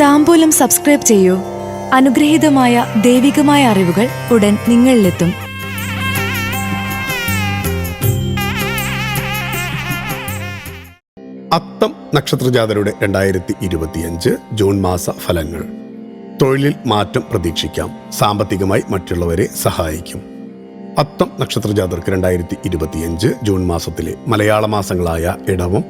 താമ്പൂലം subscribe ചെയ്യൂ. അനുഗ്രഹീതമായ ദൈവികമായ അറിവുകൾ ഉടൻ നിങ്ങളിലെത്തും. അത്തം നക്ഷത്രജാതരുടെ രണ്ടായിരത്തി ഇരുപത്തിയഞ്ച് ജൂൺ മാസ ഫലങ്ങൾ. തൊഴിലിൽ മാറ്റം പ്രതീക്ഷിക്കാം. സാമ്പത്തികമായി മറ്റുള്ളവരെ സഹായിക്കും. അത്തം നക്ഷത്രജാതർക്ക് രണ്ടായിരത്തി ഇരുപത്തിയഞ്ച് ജൂൺ മാസത്തിലെ മലയാള മാസങ്ങളായ ഇടവം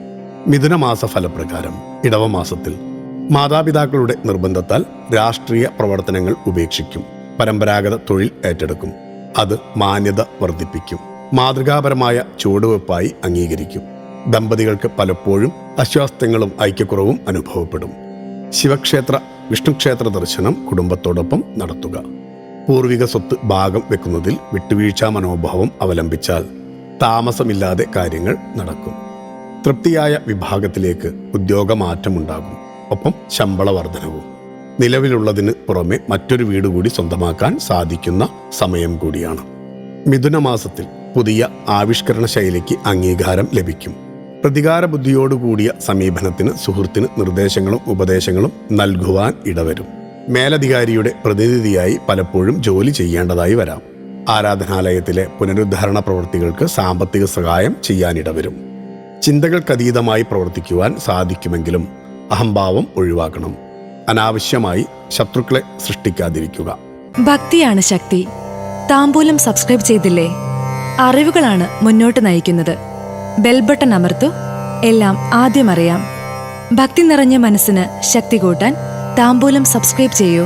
മിഥുനമാസ ഫലപ്രകാരം ഇടവ മാസത്തിൽ മാതാപിതാക്കളുടെ നിർബന്ധത്താൽ രാഷ്ട്രീയ പ്രവർത്തനങ്ങൾ ഉപേക്ഷിക്കും. പരമ്പരാഗത തൊഴിൽ ഏറ്റെടുക്കും. അത് മാന്യത വർദ്ധിപ്പിക്കും. മാതൃകാപരമായ ചുവടുവെപ്പായി അംഗീകരിക്കും. ദമ്പതികൾക്ക് പലപ്പോഴും അസ്വാസ്ഥ്യങ്ങളും ഐക്യക്കുറവും അനുഭവപ്പെടും. ശിവക്ഷേത്ര വിഷ്ണുക്ഷേത്ര ദർശനം കുടുംബത്തോടൊപ്പം നടത്തുക. പൂർവിക സ്വത്ത് ഭാഗം വെക്കുന്നതിൽ വിട്ടുവീഴ്ച മനോഭാവം അവലംബിച്ചാൽ താമസമില്ലാതെ കാര്യങ്ങൾ നടക്കും. തൃപ്തിയായ വിഭാഗത്തിലേക്ക് ഉദ്യോഗമാറ്റമുണ്ടാകും. ഒപ്പം ശമ്പള വർധനവും. നിലവിലുള്ളതിന് പുറമെ മറ്റൊരു വീട് കൂടി സ്വന്തമാക്കാൻ സാധിക്കുന്ന സമയം കൂടിയാണ്. മിഥുന മാസത്തിൽ പുതിയ ആവിഷ്കരണ ശൈലിക്ക് അംഗീകാരം ലഭിക്കും. പ്രതികാര ബുദ്ധിയോടുകൂടിയ സമീപനത്തിന് സുഹൃത്തിന് നിർദ്ദേശങ്ങളും ഉപദേശങ്ങളും നൽകുവാൻ ഇടവരും. മേലധികാരിയുടെ പ്രതിനിധിയായി പലപ്പോഴും ജോലി ചെയ്യേണ്ടതായി വരാം. ആരാധനാലയത്തിലെ പുനരുദ്ധാരണ പ്രവൃത്തികൾക്ക് സാമ്പത്തിക സഹായം ചെയ്യാനിടവരും ചിന്തകൾക്കതീതമായി പ്രവർത്തിക്കുവാൻ സാധിക്കുമെങ്കിലും അഹംഭാവം ഒഴിവാക്കണം. അനാവശ്യമായി ശത്രുക്കളെ സൃഷ്ടിക്കാതിരിക്കുക. ഭക്തിയാണ് ശക്തി. താമ്പൂലം സബ്സ്ക്രൈബ് ചെയ്തില്ലേ? അറിവുകളാണ് മുന്നോട്ട് നയിക്കുന്നത്. ബെൽബട്ടൺ അമർത്തു. എല്ലാം ആദ്യം അറിയാം. ഭക്തി നിറഞ്ഞ മനസ്സിന് ശക്തി കൂട്ടാൻ താമ്പൂലം സബ്സ്ക്രൈബ് ചെയ്യൂ.